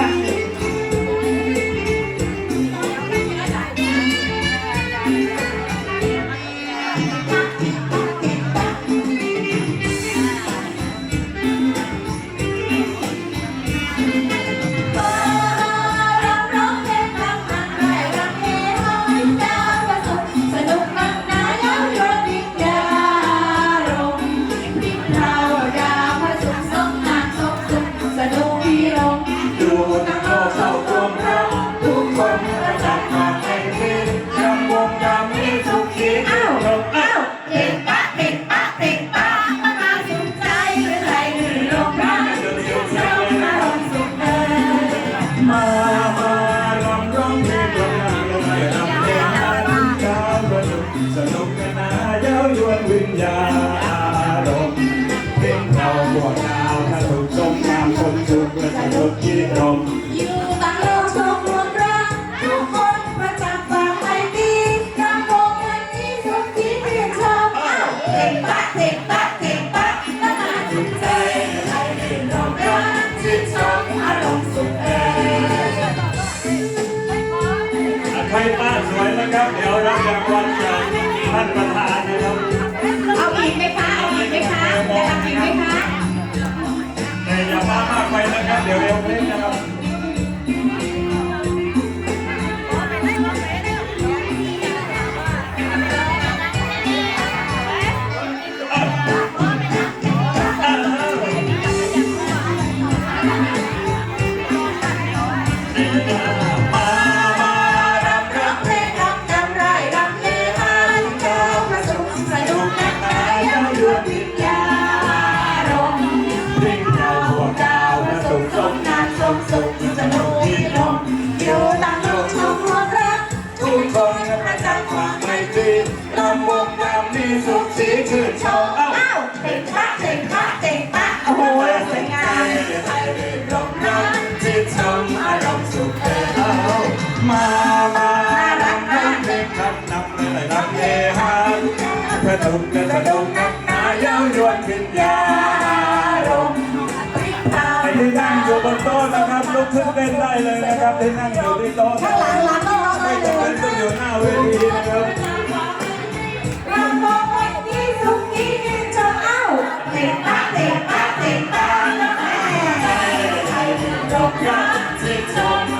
Amen. วนวิญญาณอารมณ์เพลงเราบวกดาวถ้าถูกจมน้ำคนสุขและสนุกที่ลมอยู่ต่างโลกชมรวมรักทุกคนประจักษ์ฟังไอตีรำวงวันนี้ทุกที่เพียงชมอ้าวเก่งปะเก่งปะเก่งปะตั้งมาถึงใจใครเรียนรมรักชื่นชมอารมณ์สุขเอ่ใครป้าสวยนะครับ เดี๋ยวรับรางวัลจากท่านประธานนะครับ อีกไหมคะเอาอีกไหมคะจะทำอีกไหมคะ แต่อย่ามามากไปนะครับ เดี๋ยวเร็วเพลงนะครับ งานสมสุขสนุกที่ลมอยู่ต่างโลกชมรวมรัก ทุกคนประจักษ์ความไมตรีลำวงยามมีสุขสีชื่นชมเอ้าเจ๋งปะเจ๋งปะเจ๋งปะโอ้โหสวยงามใครเรียนรมรักจิตชมอารมณ์สุขเอ่ยมามารับเพลงคำนำเลยรับเฮฮาเพื่อทุกข์และ ลุกขึ้นเต้นได้เลยนะครับที่นั่งอยู่ที่โต๊ะข้างหลังหลังก็ร้องได้ไม่จำยเป็นต้องอยู่หน้าเวทีนะครับเ